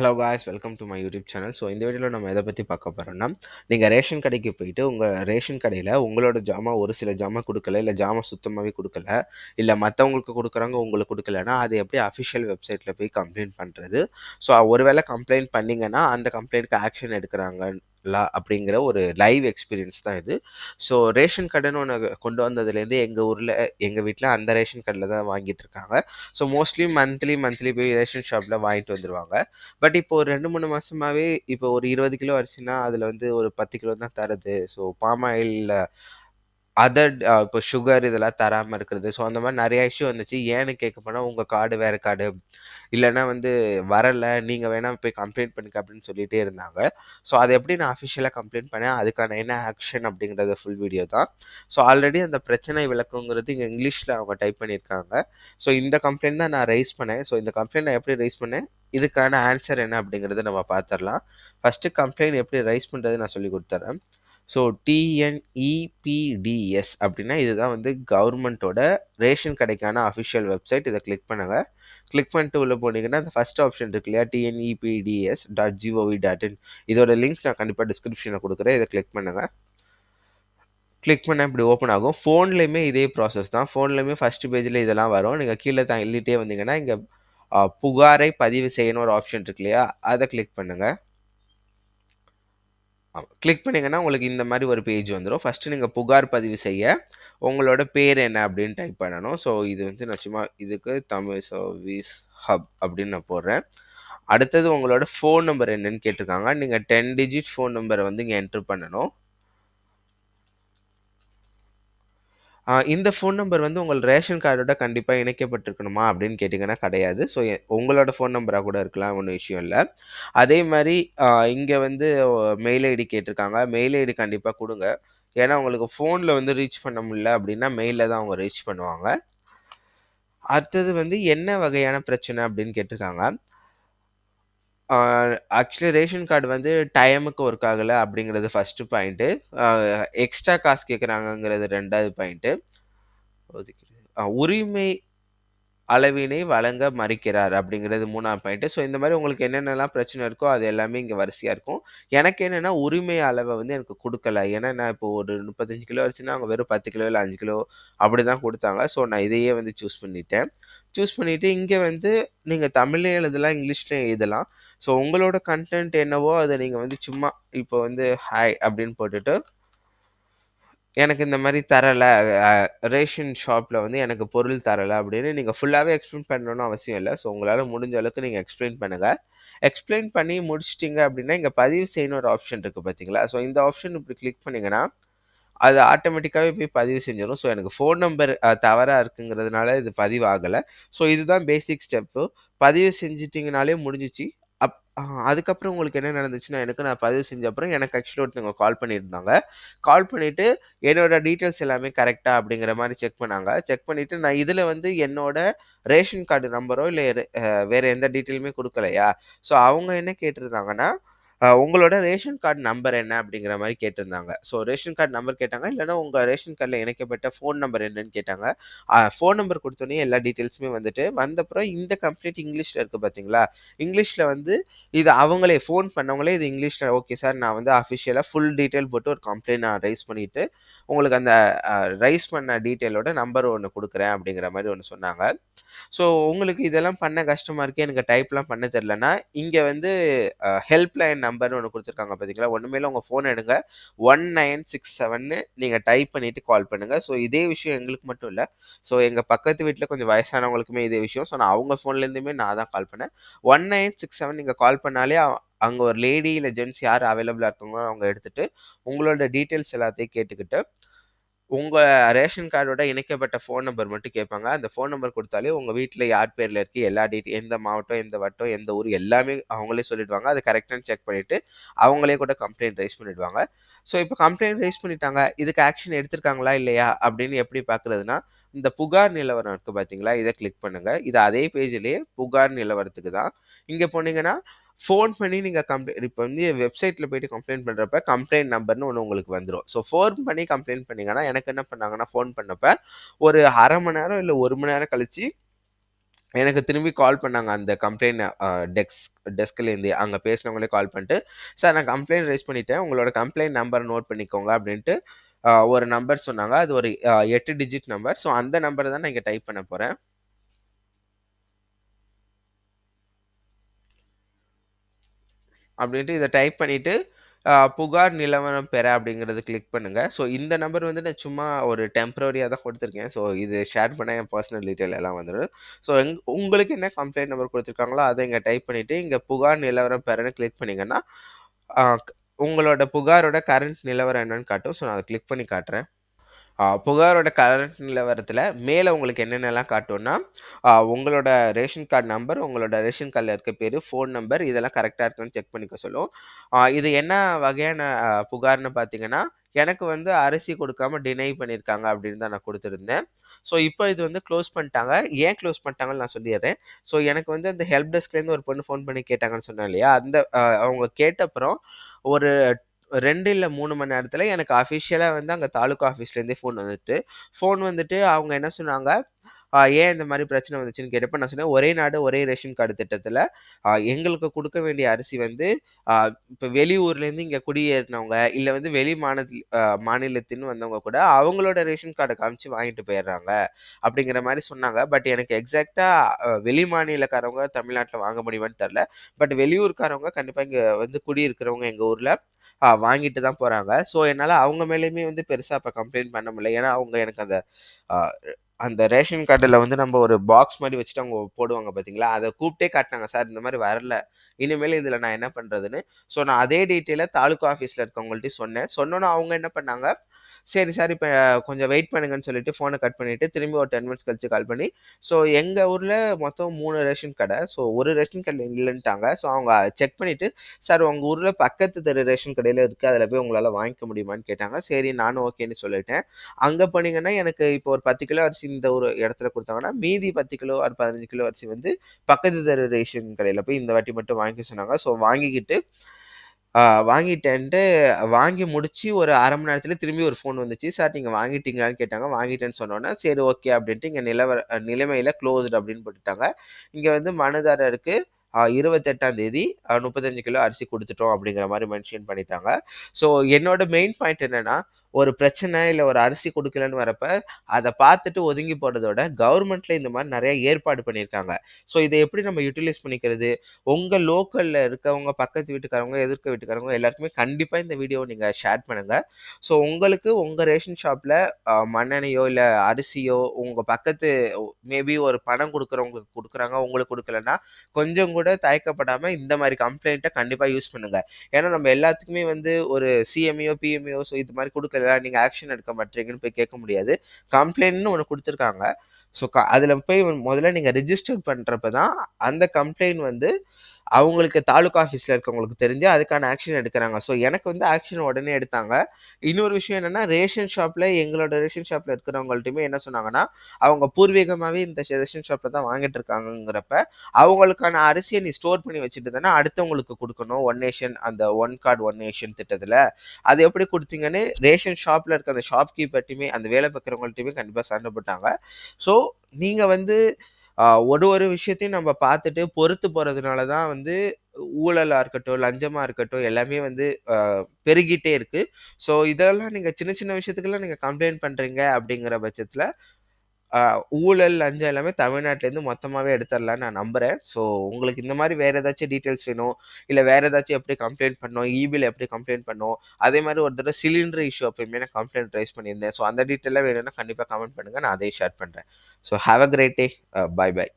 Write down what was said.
Hello guys welcome to my YouTube channel so இந்த வீடியோவில் நம்ம எதை பற்றி பார்க்க போகிறோம்னா நீங்கள் ரேஷன் கடைக்கு போயிட்டு உங்கள் ரேஷன் கடையில் உங்களோட ஜாமான் ஒரு சில ஜாமான் கொடுக்கல இல்லை ஜாமான் சுத்தமாகவே கொடுக்கல இல்லை மற்றவங்களுக்கு கொடுக்குறாங்க உங்களுக்கு கொடுக்கலன்னா அது எப்படி அஃபிஷியல் வெப்சைட்டில் போய் கம்ப்ளைண்ட் பண்ணுறது ஸோ ஒருவேளை கம்ப்ளைண்ட் பண்ணிங்கன்னா அந்த கம்ப்ளைண்ட்க்கு ஆக்ஷன் எடுக்கிறாங்க லா அப்படிங்கிற ஒரு லைவ் எக்ஸ்பீரியன்ஸ் தான் இது. ஸோ ரேஷன் கடைன்னு ஒன்று கொண்டு வந்ததுலேருந்து எங்கள் ஊரில் எங்கள் வீட்டில் அந்த ரேஷன் கடையில் தான் வாங்கிட்டு இருக்காங்க. ஸோ மோஸ்ட்லி மந்த்லி மந்த்லி போய் ரேஷன் ஷாப்பில் வாங்கிட்டு வந்துடுவாங்க பட் இப்போ ஒரு ரெண்டு மூணு மாதமாகவே இப்போ ஒரு இருபது கிலோ அரிசினா அதில் வந்து ஒரு பத்து கிலோ தான் தருது. ஸோ பாம் ஆயிலில் அதர் இப்போ சுகர் இதெல்லாம் தராமல் இருக்கிறது. ஸோ அந்த மாதிரி நிறையா இஷ்யூ வந்துச்சு. ஏன்னு கேட்க போனால் உங்கள் கார்டு வேறு கார்டு. இல்லைன்னா வந்து வரலை நீங்கள் வேணால் போய் கம்ப்ளைண்ட் பண்ணிக்க அப்படின்னு சொல்லிகிட்டே இருந்தாங்க. ஸோ அதை எப்படி நான் அஃபிஷியலாக கம்ப்ளைண்ட் பண்ணேன்? அதுக்கான என்ன ஆக்ஷன் அப்படிங்கிறத ஃபுல் வீடியோ தான். ஸோ ஆல்ரெடி அந்த பிரச்சனை விளக்குங்கிறது இங்கே இங்கிலீஷில் அவங்க டைப் பண்ணியிருக்காங்க. ஸோ இந்த கம்ப்ளைண்ட் தான் நான் ரைஸ் பண்ணேன். ஸோ இந்த கம்ப்ளைண்ட் நான் எப்படி ரைஸ் பண்ணேன்? இதுக்கான ஆன்சர் என்ன அப்படிங்கிறத நம்ம பார்த்துடலாம். ஃபஸ்ட்டு கம்ப்ளைண்ட் எப்படி ரைஸ் பண்ணுறது நான் சொல்லி கொடுத்துறேன். ஸோ டிஎன்இபிடிஎஸ் அப்படின்னா இதுதான் வந்து கவர்மெண்ட்டோட ரேஷன் கடைக்கான அஃபிஷியல் வெப்சைட் இதை கிளிக் பண்ணுங்கள் கிளிக் பண்ணிட்டு உள்ளே போனீங்கன்னா அந்த ஃபஸ்ட் ஆப்ஷன் இருக்கு இல்லையா? TNEPDS dot GOV dot in இதோட லிங்க் நான் கண்டிப்பாக டிஸ்கிரிப்ஷனில் கொடுக்குறேன். இதை கிளிக் பண்ணுங்கள் கிளிக் பண்ணால் இப்படி ஓப்பன் ஆகும். ஃபோன்லேயுமே இதே ப்ராசஸ் தான். ஃபோன்லேயுமே ஃபஸ்ட் பேஜில் இதெல்லாம் வரும். நீங்கள் கீழே தான் எழுதிட்டே வந்தீங்கன்னா இங்கே புகாரை பதிவு செய்யணும் ஒரு ஆப்ஷன் இருக்கு இல்லையா? அதை கிளிக் பண்ணுங்கள் கிளிக் பண்ணிங்கன்னா உங்களுக்கு இந்த மாதிரி ஒரு பேஜ் வந்துடும் ஃபஸ்ட்டு நீங்கள் புகார் பதிவு செய்ய உங்களோட பேர் என்ன அப்படின்னு டைப் பண்ணணும். ஸோ இது வந்து நான் சும்மா இதுக்கு தமிழ் சர்வீஸ் ஹப் அப்படின்னு நான் போடுறேன். அடுத்தது உங்களோட ஃபோன் நம்பர் என்னன்னு கேட்டிருக்காங்க. நீங்கள் டென் டிஜிட் ஃபோன் நம்பரை வந்து இங்கே என்ட்ரு பண்ணணும். இந்த ஃபோன் நம்பர் வந்து உங்கள் ரேஷன் கார்டோட கண்டிப்பாக இணைக்கப்பட்டிருக்கணுமா அப்படின்னு கேட்டிங்கன்னா கிடையாது. ஸோ உங்களோட ஃபோன் நம்பராக கூட இருக்கலாம் ஒன்றும் விஷயம் இல்லை. அதே மாதிரி இங்கே வந்து மெயில் ஐடி கேட்டிருக்காங்க. மெயில் ஐடி கண்டிப்பாக கொடுங்க. ஏன்னா உங்களுக்கு ஃபோனில் வந்து ரீச் பண்ண முடியல அப்படின்னா மெயிலில் தான் அவங்க ரீச் பண்ணுவாங்க. அடுத்தது வந்து என்ன வகையான பிரச்சனை அப்படின்னு கேட்டிருக்காங்க. ஆக்சுவலி ரேஷன் கார்டு வந்து டைமுக்கு ஒர்க் ஆகலை அப்படிங்கிறது ஃபஸ்ட்டு பாயிண்ட்டு எக்ஸ்ட்ரா காசு கேட்குறாங்கங்கிறது ரெண்டாவது பாயிண்ட்டு உரிமை அளவினை வழங்க மறுக்கிறார் அப்படிங்கிறது மூணாவது பாயிண்ட்டு ஸோ இந்த மாதிரி உங்களுக்கு என்னென்னலாம் பிரச்சனை இருக்கோ அது எல்லாமே இங்கே வரிசையாக இருக்கும். எனக்கு என்னென்னா உரிமை அளவை வந்து எனக்கு கொடுக்கல. ஏன்னா நான் இப்போ ஒரு முப்பத்தஞ்சு கிலோ அரிசினா அவங்க வெறும் பத்து கிலோ இல்லை அஞ்சு கிலோ அப்படி தான் கொடுத்தாங்க. ஸோ நான் இதையே வந்து சூஸ் பண்ணிட்டேன். சூஸ் பண்ணிவிட்டு இங்கே வந்து நீங்கள் தமிழ்லேயும் எழுதலாம் இங்கிலீஷ்லேயும் எழுதலாம். ஸோ உங்களோட கண்டென்ட் என்னவோ அதை நீங்கள் வந்து சும்மா இப்போ வந்து ஹாய் அப்படின்னு போட்டுட்டு எனக்கு இந்த மாதிரி தரலை. ரேஷன் ஷாப்பில் வந்து எனக்கு பொருள் தரலை அப்படின்னு நீங்கள் ஃபுல்லாகவே எக்ஸ்பிளைன் பண்ணணும்னு அவசியம் இல்லை. ஸோ உங்களால் முடிஞ்ச அளவுக்கு நீங்கள் எக்ஸ்பிளைன் பண்ணுங்கள் எக்ஸ்பிளைன் பண்ணி முடிச்சிட்டிங்க அப்படின்னா இங்கே பதிவு செய்யணும் ஒரு ஆப்ஷன் இருக்குது பார்த்தீங்களா ஸோ இந்த ஆப்ஷன் இப்படி கிளிக் பண்ணிங்கன்னா அது ஆட்டோமேட்டிக்காகவே போய் பதிவு செஞ்சிடும் ஸோ எனக்கு ஃபோன் நம்பர் தவறாக இருக்குங்கிறதுனால இது பதிவு ஸோ இதுதான் பேசிக் ஸ்டெப்பு பதிவு செஞ்சிட்டிங்கனாலே முடிஞ்சிச்சு. அதுக்கப்புறம் உங்களுக்கு என்ன நடந்துச்சுன்னா எனக்கு நான் பதிவு செஞ்ச அப்புறம் எனக்கு ஆக்சுவலி ஒருத்தவங்க கால் பண்ணியிருந்தாங்க. கால் பண்ணிவிட்டு என்னோட டீட்டெயில்ஸ் எல்லாமே கரெக்டாக அப்படிங்கிற மாதிரி செக் பண்ணாங்க. செக் பண்ணிவிட்டு நான் இதில் வந்து என்னோட ரேஷன் கார்டு நம்பரோ இல்லை வேறு எந்த டீட்டெயிலுமே கொடுக்கலையா? ஸோ அவங்க என்ன கேட்டிருந்தாங்கன்னா உங்களோட ரேஷன் கார்டு நம்பர் என்ன அப்படிங்கிற மாதிரி கேட்டிருந்தாங்க. ஸோ ரேஷன் கார்டு நம்பர் கேட்டாங்க. இல்லைனா உங்கள் ரேஷன் கார்டில் இணைக்கப்பட்ட ஃபோன் நம்பர் என்னன்னு கேட்டாங்க. ஃபோன் நம்பர் கொடுத்தோன்னே எல்லா டீட்டெயில்ஸுமே வந்துட்டு வந்தப்புறம் இந்த கம்ப்ளைண்ட் இங்கிலீஷில் இருக்குது பார்த்தீங்களா இங்கிலீஷில் வந்து இது அவங்களே ஃபோன் பண்ணவங்களே இது இங்கிலீஷில் ஓகே சார் நான் வந்து அஃபிஷியலாக ஃபுல் டீட்டெயில் போட்டு ஒரு கம்ப்ளைண்ட் நான் ரைஸ் பண்ணிவிட்டு உங்களுக்கு அந்த ரைஸ் பண்ண டீட்டெயிலோட நம்பர் ஒன்று கொடுக்குறேன் அப்படிங்கிற மாதிரி ஒன்று சொன்னாங்க. ஸோ உங்களுக்கு இதெல்லாம் பண்ண கஷ்டமாக இருக்கே எனக்கு டைப்லாம் பண்ண தெரிலனா இங்கே வந்து ஹெல்ப்லைன் நம்பர்னு ஒன்று கொடுத்துருக்காங்க பார்த்தீங்களா ஒன்றுமேல உங்கள் ஃபோன் எடுங்க. ஒன் நைன் சிக்ஸ் செவன்னு நீங்கள் டைப் பண்ணிவிட்டு கால் பண்ணுங்கள் ஸோ இதே விஷயம் எங்களுக்கு மட்டும் இல்லை. ஸோ எங்கள் பக்கத்து வீட்டில் கொஞ்சம் வயசானவங்களுக்குமே இதே விஷயம். ஸோ நான் அவங்க ஃபோன்லேருந்துமே நான் தான் கால் பண்ணேன். ஒன் நைன் சிக்ஸ் செவன் நீங்கள் கால் பண்ணாலே அங்கே ஒரு லேடி இல்லை ஜென்ட்ஸ் யார் அவைலபிளாக இருக்காங்களோ அவங்க எடுத்துகிட்டு உங்களோட டீட்டெயில்ஸ் எல்லாத்தையும் கேட்டுக்கிட்டு உங்கள் ரேஷன் கார்டோட இணைக்கப்பட்ட ஃபோன் நம்பர் மட்டும் கேட்பாங்க. அந்த ஃபோன் நம்பர் கொடுத்தாலே உங்கள் வீட்டில் யார் பேரில் இருக்குது எல்லா டீட்டெயில் எந்த மாவட்டம் எந்த வட்டம் எந்த ஊர் எல்லாமே அவங்களே சொல்லிடுவாங்க. அதை கரெக்டானு செக் பண்ணிவிட்டு அவங்களே கூட கம்ப்ளைண்ட் ரைஸ் பண்ணிடுவாங்க. ஸோ இப்போ கம்ப்ளைண்ட் ரைஸ் பண்ணிட்டாங்க. இதுக்கு ஆக்ஷன் எடுத்திருக்காங்களா இல்லையா? அப்படின்னு எப்படி பார்க்குறதுனா இந்த புகார் நிலவரம் இருக்குது பார்த்தீங்களா இதை கிளிக் பண்ணுங்கள் இது அதே பேஜ்லேயே புகார் நிலவரத்துக்கு தான். இங்கே போனீங்கன்னா ஃபோன் பண்ணி நீங்கள் கம்ப்ளைண்ட் இப்போ வந்து வெப்சைட்டில் போயிட்டு கம்ப்ளைண்ட் பண்ணுறப்ப கம்ப்ளைண்ட் நம்பர்னு ஒன்று உங்களுக்கு வந்துடும் ஸோ ஃபோன் பண்ணி கம்ப்ளைண்ட் பண்ணிங்கன்னா எனக்கு என்ன பண்ணாங்கன்னா ஃபோன் பண்ணப்போ ஒரு அரை மணி நேரம் இல்லை ஒரு மணி நேரம் கழித்து எனக்கு திரும்பி கால் பண்ணாங்க அந்த கம்ப்ளைண்ட் டெஸ்க் டெஸ்க்லேருந்து. அங்கே பேசினவங்களே கால் பண்ணிட்டு, "சார் நான் கம்ப்ளைண்ட் ரைஸ் பண்ணிட்டேன். உங்களோட கம்ப்ளைண்ட் நம்பர் நோட் பண்ணிக்கோங்க" அப்படின்ட்டு ஒரு நம்பர் சொன்னாங்க. அது ஒரு எட்டு டிஜிட் நம்பர். ஸோ அந்த நம்பரை தான் நான் இங்கே டைப் பண்ண போகிறேன் அப்படின்ட்டு இதை டைப் பண்ணிவிட்டு புகார் நிலவரம் பெற அப்படிங்கிறது கிளிக் பண்ணுங்கள் ஸோ இந்த நம்பர் வந்து நான் சும்மா ஒரு டெம்பரரியாக தான் கொடுத்துருக்கேன் ஸோ இது ஷேர் பண்ண என் பர்சனல் டீட்டெயில் எல்லாம் வந்துடும் ஸோ எங் உங்களுக்கு என்ன கம்ப்ளைண்ட் நம்பர் கொடுத்துருக்காங்களோ அதை இங்கே டைப் பண்ணிவிட்டு இங்கே புகார் நிலவரம் பெறன்னு கிளிக் பண்ணிங்கன்னா உங்களோட புகாரோட கரண்ட் நிலவரம் என்னன்னு காட்டும். ஸோ நான் அதை கிளிக் பண்ணி காட்டுறேன். புகாரோட கரண்ட் நிலவரத்தில் மேலே உங்களுக்கு என்னென்னலாம் காட்டும்னா, உங்களோட ரேஷன் கார்ட் நம்பர், உங்களோட ரேஷன் கார்டில் இருக்க பேர் ஃபோன் நம்பர் இதெல்லாம் கரெக்டாக இருக்கான்னு செக் பண்ணிக்க சொல்லும். இது என்ன வகையான புகார்னு புகார்ன்னு பார்த்தீங்கன்னா, எனக்கு வந்து அரிசி கொடுக்காம டினை பண்ணியிருக்காங்க அப்படின்னு தான் நான் கொடுத்துருந்தேன் ஸோ இப்போ இது வந்து க்ளோஸ் பண்ணிட்டாங்க. ஏன் க்ளோஸ் பண்ணிட்டாங்கன்னு நான் சொல்லிடுறேன் ஸோ எனக்கு வந்து அந்த ஹெல்ப் டெஸ்க்லேருந்து ஒரு பொண்ணு ஃபோன் பண்ணி கேட்டாங்கன்னு சொன்னேன் இல்லையா? அந்த அவங்க கேட்டப்புறம் ஒரு ரெண்டு இல்லை மூணு மணி நேரத்தில் எனக்கு அஃபிஷியலாக வந்து அங்கே தாலுக்கா ஆஃபீஸ்லேருந்தே ஃபோன் வந்துட்டு, ஃபோன் வந்துட்டு அவங்க என்ன சொன்னாங்க, ஏன் இந்த மாதிரி பிரச்சனை வந்துச்சுன்னு கேட்டப்ப நான் சொன்னேன், "ஒரே நாடு ஒரே ரேஷன் கார்டு திட்டத்தில் எங்களுக்கு கொடுக்க வேண்டிய அரிசி வந்து இப்போ வெளியூர்லேருந்து இங்கே குடியேறினவங்க, இல்லை வந்து வெளி மாநில மாநிலத்தின் மாநிலத்தின்னு வந்தவங்க கூட அவங்களோட ரேஷன் கார்டை காமிச்சு வாங்கிட்டு போயிடுறாங்க அப்படிங்கிற மாதிரி சொன்னாங்க. பட் எனக்கு எக்ஸாக்டாக வெளி மாநிலக்காரவங்க தமிழ்நாட்டில் வாங்க முடியுமான்னு தெரில பட் வெளியூர்காரவங்க கண்டிப்பாக இங்கே வந்து குடியிருக்கிறவங்க எங்கள் ஊரில் வாங்கிட்டு தான் போகிறாங்க ஸோ என்னால் அவங்க மேலேயுமே வந்து பெருசாக இப்போ கம்ப்ளைண்ட் பண்ண முடியல. ஏன்னா அவங்க எனக்கு அந்த அந்த ரேஷன் கார்டில் வந்து நம்ம ஒரு பாக்ஸ் மாதிரி வச்சுட்டு அவங்க போடுவாங்க பார்த்தீங்களா? அதை கூப்பிட்டே காட்டினாங்க "சார் இந்த மாதிரி வரல. இனிமேல் இதில் நான் என்ன பண்ணுறதுன்னு ஸோ நான் அதே டீட்டெயிலை தாலுகா ஆஃபீஸில் இருக்கவங்கள்ட்ட சொன்னேன். சொன்னோன்னே அவங்க என்ன பண்ணாங்க, "சரி சார் இப்போ கொஞ்சம் வெயிட் பண்ணுங்கன்னு" சொல்லிட்டு ஃபோனை கட் பண்ணிவிட்டு திரும்பி ஒரு 10 மினிட்ஸ் கழிச்சு கால் பண்ணி, ஸோ எங்கள் ஊரில் மொத்தம் மூணு ரேஷன் கடை. ஸோ ஒரு ரேஷன் கடையில் இல்லைன்ட்டாங்க ஸோ அவங்க செக் பண்ணிவிட்டு "சார் உங்கள் ஊரில் பக்கத்து தெரு ரேஷன் கடையில் இருக்குது அதில் போய் உங்களால் வாங்கிக்க முடியுமான்னு?" கேட்டாங்க. சரி நானும் ஓகேன்னு சொல்லிட்டேன். அங்கே போனீங்கன்னா, எனக்கு இப்போ ஒரு 10 கிலோ அரிசி இந்த ஒரு இடத்துல கொடுத்தாங்கன்னா மீதி 10 கிலோ ஆர் 15 கிலோ அரிசி வந்து பக்கத்து தெரு ரேஷன் கடையில் போய் இந்த வாட்டி மட்டும் வாங்கிக்க சொன்னாங்க. ஸோ வாங்கிக்கிட்டு வாங்கிட்டேன்ட்டு வாங்கி முடிச்சு ஒரு 1/2 மணி நேரத்தில திரும்பி ஒரு ஃபோன் வந்துச்சு. "சார் நீங்க வாங்கிட்டீங்களான்னு?" கேட்டாங்க. வாங்கிட்டேன்னு சொன்னோனே, சரி ஓகே அப்படின்ட்டு இங்க நிலவர நிலைமையில குளோஸ்ட் அப்படின்னு போட்டுட்டாங்க. இங்க வந்து மனுதாரருக்கு அ 28ஆம் தேதி அ 35 கிலோ அரிசி குடுத்துட்டோம் அப்படிங்கிற மாரி மென்ஷன் பண்ணிட்டாங்க. ஸோ என்னோட மெயின் பாயிண்ட் என்னன்னா, ஒரு பிரச்சனை இல்லை ஒரு அரிசி கொடுக்கலன்னு வரப்ப, அதை பார்த்துட்டு ஒதுங்கி போகிறதோட கவர்மெண்ட்ல இந்த மாதிரி நிறைய ஏற்பாடு பண்ணியிருக்காங்க. ஸோ இதை எப்படி நம்ம யூட்டிலைஸ் பண்ணிக்கிறது? உங்க லோக்கல்ல இருக்கவங்க, பக்கத்து வீட்டுக்காரவங்க, எதிர்க்க வீட்டுக்காரவங்க எல்லாருக்குமே கண்டிப்பாக இந்த வீடியோவை நீங்கள் ஷேர் பண்ணுங்க. ஸோ உங்களுக்கு உங்க ரேஷன் ஷாப்ல மண்ணெண்ணையோ இல்லை அரிசியோ உங்க பக்கத்து மேபி ஒரு பணம் கொடுக்குறவங்களுக்கு கொடுக்குறாங்க உங்களுக்கு கொடுக்கலன்னா கொஞ்சம் கூட தயக்கப்படாம இந்த மாதிரி கம்ப்ளைண்ட்டை கண்டிப்பாக யூஸ் பண்ணுங்க. ஏன்னா நம்ம எல்லாத்துக்குமே வந்து ஒரு சிஎம்இஓ பிஎம்இஓ ஸோ இது மாதிரி கொடுக்கல நீங்க ஆக்ஷன் எடுக்க மாட்டீங்கன்னு போய் கேட்க முடியாது. கம்ப்ளைண்ட்னு ஒன்று கொடுத்துருக்காங்க ஸோ க அதில் போய் முதல்ல நீங்கள் ரிஜிஸ்டர் பண்ணுறப்ப தான், அந்த கம்ப்ளைண்ட் வந்து அவங்களுக்கு தாலுகா ஆஃபீஸில் இருக்கவங்களுக்கு தெரிஞ்சு அதுக்கான ஆக்ஷன் எடுக்கிறாங்க ஸோ எனக்கு வந்து ஆக்ஷன் உடனே எடுத்தாங்க. இன்னொரு விஷயம் என்னென்னா ரேஷன் ஷாப்பில் எங்களோட ரேஷன் ஷாப்பில் இருக்கிறவங்கள்ட்டையுமே என்ன சொன்னாங்கன்னா, அவங்க பூர்வீகமாகவே இந்த ரேஷன் ஷாப்பில் தான் வாங்கிட்டு இருக்காங்கங்கிறப்ப, அவங்களுக்கான அரிசியை நீ ஸ்டோர் பண்ணி வச்சுட்டு தானே அடுத்தவங்களுக்கு கொடுக்கணும் ஒன் நேஷன் அந்த ஒன் கார்டு ஒன் நேஷன் திட்டத்தில் அது எப்படி கொடுத்தீங்கன்னு ரேஷன் ஷாப்பில் இருக்க அந்த ஷாப் கீப்பர்ட்டையுமே அந்த வேலை பார்க்குறவங்கள்ட்டையுமே கண்டிப்பாக சண்டைப்பட்டாங்க போட்டாங்க. ஸோ நீங்கள் வந்து ஒரு ஒரு விஷயத்தையும் நம்ம பார்த்துட்டு பொறுத்து போகிறதுனால தான் வந்து ஊழலாக இருக்கட்டும், லஞ்சமாக இருக்கட்டும் எல்லாமே வந்து பெருகிட்டே இருக்கு. ஸோ இதெல்லாம் நீங்கள் சின்ன சின்ன விஷயத்துக்கெல்லாம் நீங்கள் கம்ப்ளைண்ட் பண்ணுறீங்க அப்படிங்கிற பட்சத்தில் ஊழல், லஞ்சம் எல்லாமே தமிழ்நாட்டிலேருந்து மொத்தமாகவே எடுத்துடலான்னு நான் நம்புறேன். ஸோ உங்களுக்கு இந்த மாதிரி வேறு ஏதாச்சும் டீட்டெயில்ஸ் வேணும், இல்லை வேறு ஏதாச்சும் எப்படி கம்ப்ளைண்ட் பண்ணணும், இபில எப்படி கம்ப்ளைண்ட் பண்ணணும், அதே மாதிரி ஒரு தடவை சிலிண்டர் இஷ்யூ அப்பயுமே நான் கம்ப்ளைண்ட் ரைஸ் பண்ணியிருந்தேன். ஸோ அந்த டீட்டெயிலாக வேணும்னா கண்டிப்பாக கமெண்ட் பண்ணுங்கள் நான் அதையும் ஷேர் பண்ணுறேன் so have a great day. Bye bye.